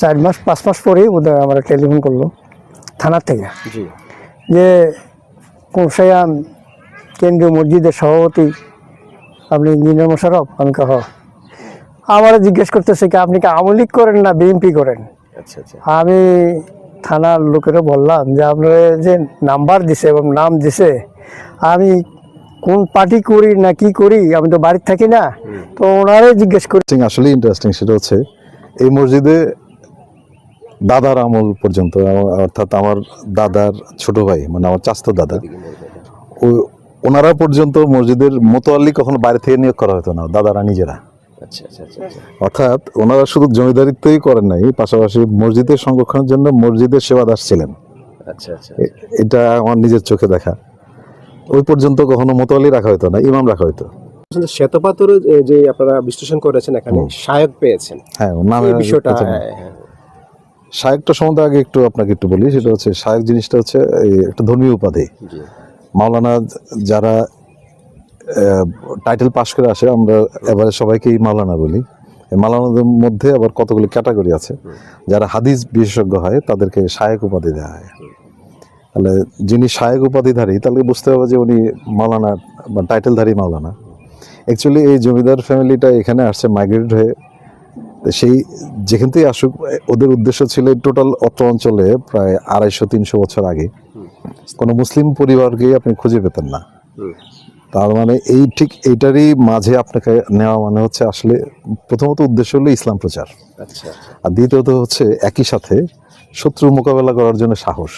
চার মাস পাঁচ মাস পরেই ওদের আমার টেলিফোন করল থানার থেকে। যে কোনসায়াম কেন্দ্রীয় মসজিদের সভাপতি আপনি ইঞ্জিনিয়ার মোশারফ আমি কহ আমার জিজ্ঞেস করতেছে কি আপনি কি আওয়ামী লীগ করেন না বিএনপি করেন? আচ্ছা আচ্ছা। আমি থানার লোকেরও বললাম যে আপনারা যে নাম্বার দিছে এবং নাম দিছে আমি কোন পার্টি করি না কি করি আমি তো বাড়িতে থাকি না তো ওনারাই জিজ্ঞেস করি। ইন্টারেস্টিং আসলে ইন্টারেস্টিং সেটা হচ্ছে এই মসজিদে দাদার আমল পর্যন্ত অর্থাৎ আমার দাদার ছোট ভাই মানে আমার চাস্ত দাদা ও ওনারা পর্যন্ত মসজিদের মোতোয়াল্লি কখনো বাইরে থেকে নিয়োগ করা হতো না দাদারা নিজেরা। আচ্ছা আচ্ছা আচ্ছা। অর্থাৎ ওনারা শুধু জমিদারিত্বই করেন নাই পাশাপাশি মসজিদের সংরক্ষণের জন্য মসজিদের সেবাদাস ছিলেন। আচ্ছা আচ্ছা এটা আমার নিজের চোখে দেখা। ওই পর্যন্ত কখনো মোতোয়াল্লি রাখা হতো না ইমাম রাখা হতো কিন্তু যে- আপনারা বিশ্লেষণ করেছেন এখানে সায়ক পেয়েছেন। হ্যাঁ নামে বিষয়টা হ্যাঁ, হ্যাঁ। সম্বন্ধে আগে একটু আপনাকে একটু বলি সেটা হচ্ছে জিনিসটা হচ্ছে একটা ধর্মীয় উপাধি। মাওলানা যারা টাইটেল পাশ করে আসে আমরা এবারে সবাইকেই মাওলানা বলি। এই মাওলানাদের মধ্যে আবার কতগুলো ক্যাটাগরি আছে যারা হাদিস বিশেষজ্ঞ হয় তাদেরকে শায়ক উপাধি দেওয়া হয়। তাহলে যিনি শায়ক উপাধিধারী তাহলে বুঝতে হবে যে উনি মাওলানা বা টাইটেলধারী মাওলানা। অ্যাকচুয়ালি এই জমিদার ফ্যামিলিটা এখানে আসছে মাইগ্রেট হয়ে। তো সেই যেখান থেকে আসুক ওদের উদ্দেশ্য ছিল টোটাল অত্র অঞ্চলে প্রায় আড়াইশো তিনশো বছর আগে। কোনো মুসলিম পরিবারকে আপনি খুঁজে পেতেন না। তার মানে এই ঠিক এইটারই মাঝে আপনাকে নেওয়া মানে হচ্ছে আসলে প্রথমত উদ্দেশ্য হলো ইসলাম প্রচার। আচ্ছা। আর দ্বিতীয়ত হচ্ছে একই সাথে শত্রু মোকাবেলা করার জন্য সাহস।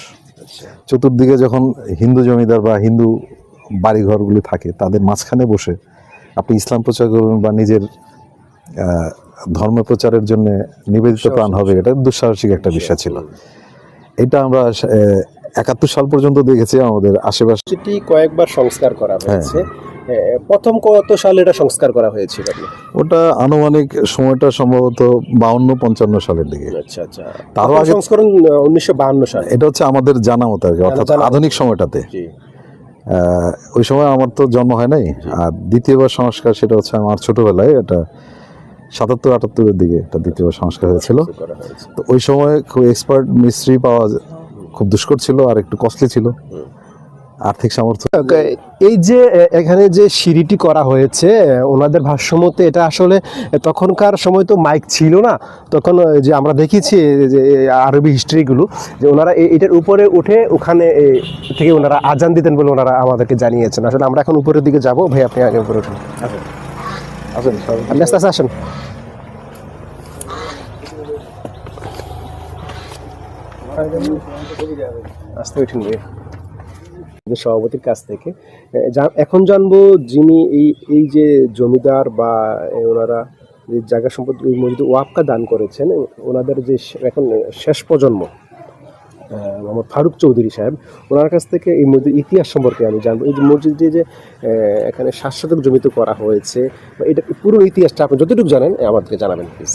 চতুর্দিকে যখন হিন্দু জমিদার বা হিন্দু বাড়িঘরগুলি থাকে তাদের মাঝখানে বসে আপনি ইসলাম প্রচার করবেন বা নিজের ধর্ম প্রচারের জন্য নিবেদিত প্রাণ হবে এটা দুঃসাহসিক একটা বিষয় ছিল। এটা আমরা একাত্তর সাল পর্যন্ত দেখেছি আমাদের আশেপাশে। সেটি কয়েকবার সংস্কার করা হ্যাঁ। হয়েছে। প্রথম কত সালে এটা সংস্কার করা হয়েছিল? ওটা আনুমানিক সময়টা সম্ভবত বাউন্ন পঞ্চান্ন সালের দিকে। আচ্ছা আচ্ছা। তারও আগে- সংস্করণ উনিশশো বাহান্ন সালে। এটা হচ্ছে আমাদের জানা মতো আর কি অর্থাৎ আধুনিক সময়টাতে। ওই সময় আমার তো জন্ম হয় নাই। আর দ্বিতীয়বার সংস্কার সেটা হচ্ছে আমার ছোটবেলায় এটা সাতাত্তর আটাত্তরের দিকে একটা দ্বিতীয়বার সংস্কার হয়েছিল। তো ওই সময় খুব এক্সপার্ট মিস্ত্রি পাওয়া খুব দুষ্কর ছিল আর একটু কস্টলি ছিল। আর্থিক সামর্থ্য। এই যে এখানে যে সিঁড়িটি করা হয়েছে ওনাদের ভাষ্যমতে এটা আসলে তখনকার সময় তো মাইক ছিল না। তখন যে আমরা দেখেছি যে আরবি হিস্ট্রিগুলো যে ওনারা এটার উপরে উঠে ওখানে থেকে ওনারা আজান দিতেন বলে ওনারা আমাদেরকে জানিয়েছেন। আসলে আমরা এখন উপরের দিকে যাব। ভাই আপনি আগে উপরে উঠুন। আসেন। আপনি আস্তে আস্তে আসেন। আস্তে সভাপতির কাছ থেকে। এখন জানব যিনি এই এই যে জমিদার বা ওনারা যে জায়গা সম্পদ, এই মসজিদ ওয়াপকা দান করেছেন ওনাদের যে এখন শেষ প্রজন্ম মোহাম্মদ ফারুক চৌধুরী সাহেব, ওনার কাছ থেকে এই মসজিদ ইতিহাস সম্পর্কে আমি জানব। এই যে মসজিদটি যে এখানে সাত শতক জমিতে করা হয়েছে, বা এটা পুরো ইতিহাসটা আপনি যতটুকু জানেন, আমাদেরকে জানাবেন প্লিজ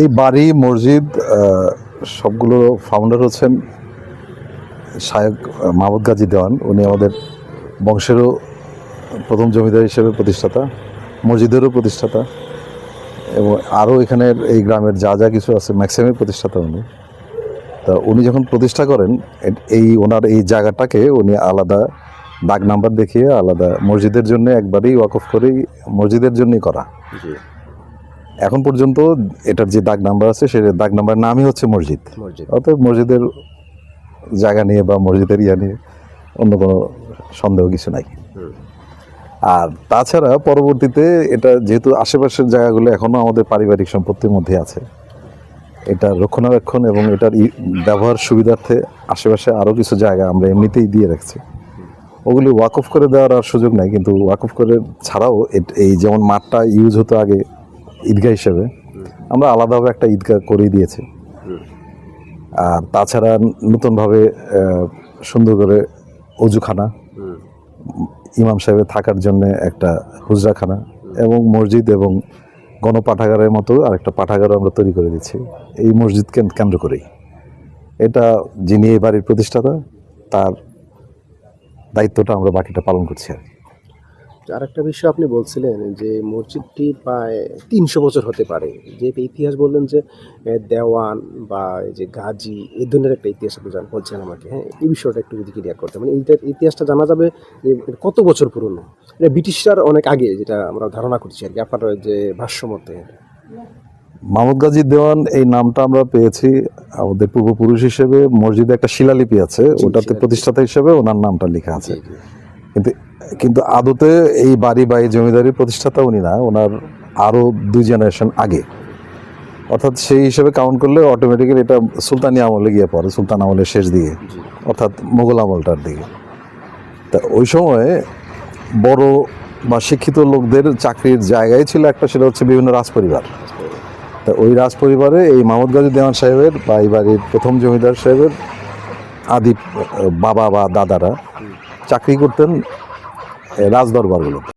এই বাড়ি, মসজিদ সবগুলো ফাউন্ডার হচ্ছেন শায়ক মাহমুদ গাজী দেওয়ান। উনি আমাদের বংশেরও প্রথম জমিদার হিসেবে প্রতিষ্ঠাতা, মসজিদেরও প্রতিষ্ঠাতা, এবং আরও এখানের এই গ্রামের যা যা কিছু আছে ম্যাক্সিমামের প্রতিষ্ঠাতা উনি। তা উনি যখন প্রতিষ্ঠা করেন এই ওনার এই জায়গাটাকে উনি আলাদা দাগ নাম্বার দেখিয়ে, আলাদা মসজিদের জন্য একবারেই ওয়াকফ করেই মসজিদের জন্যই করা। এখন পর্যন্ত এটার যে দাগ নাম্বার আছে সে দাগ নাম্বার নামই হচ্ছে মসজিদ। মসজিদ। অতএব মসজিদের জায়গা নিয়ে বা মসজিদের ইয়া নিয়ে অন্য কোনো সন্দেহ কিছু নাই। আর তাছাড়া পরবর্তীতে এটা যেহেতু আশেপাশের জায়গাগুলো এখনও আমাদের পারিবারিক সম্পত্তির মধ্যে আছে এটা রক্ষণাবেক্ষণ এবং এটার ই- ব্যবহার সুবিধার্থে আশেপাশে আরও কিছু জায়গা আমরা এমনিতেই দিয়ে রাখছি। ওগুলি ওয়াকফ করে দেওয়ার আর সুযোগ নাই কিন্তু ওয়াকফ করে ছাড়াও এই যেমন মাঠটা ইউজ হতো আগে ঈদগাহ হিসেবে আমরা আলাদাভাবে একটা ঈদগাহ করেই দিয়েছি। আর তাছাড়া নতুনভাবে সুন্দর করে অজুখানা, ইমাম সাহেবের থাকার জন্য একটা হুজরাখানা এবং মসজিদ এবং গণপাঠাগারের মতো আরেকটা পাঠাগারও আমরা তৈরি করে দিচ্ছি এই মসজিদ কেন্দ্র করেই। এটা যিনি এই বাড়ির প্রতিষ্ঠাতা, তার দায়িত্বটা আমরা বাকিটা পালন করছি আর কি। আর একটা বিষয় আপনি বলছিলেন যে মসজিদটি প্রায় তিনশো বছর হতে পারে। যে ইতিহাস বললেন যে দেওয়ান বা যে গাজী এই ধরনের একটা ইতিহাস আপনি জান- বলছেন আমাকে হ্যাঁ? এই বিষয়টা একটু যদি ক্লিয়ার করতে। মানে এইটার ইতিহাসটা জানা যাবে যে কত বছর পুরনো? এটা ব্রিটিশরা অনেক আগে যেটা আমরা ধারণা করছি আর কি আপনার যে ভাষ্য মতে মাহমুদ গাজী দেওয়ান এই নামটা আমরা পেয়েছি আমাদের পূর্বপুরুষ হিসেবে। মসজিদে একটা শিলালিপি আছে ওটাতে প্রতিষ্ঠাতা হিসেবে ওনার নামটা লেখা আছে। কিন্তু কিন্তু আদতে এই বাড়ি বা এই জমিদারির প্রতিষ্ঠাতা উনি না, ওনার আরও দুই জেনারেশন আগে। অর্থাৎ সেই হিসেবে কাউন্ট করলে অটোমেটিক্যালি এটা সুলতানি আমলে গিয়ে পড়ে, সুলতান আমলের শেষ দিকে, অর্থাৎ মোগল আমলটার দিকে। তা ওই সময়ে বড় বা শিক্ষিত লোকদের চাকরির জায়গায় ছিল একটা, সেটা হচ্ছে বিভিন্ন রাজপরিবার। তা ওই রাজপরিবারে এই মাহমুদ গাজী দেওয়ান সাহেবের বা এই বাড়ির প্রথম জমিদার সাহেবের আদি বাবা বা দাদারা চাকরি করতেন রাজদরবারগুলোতে।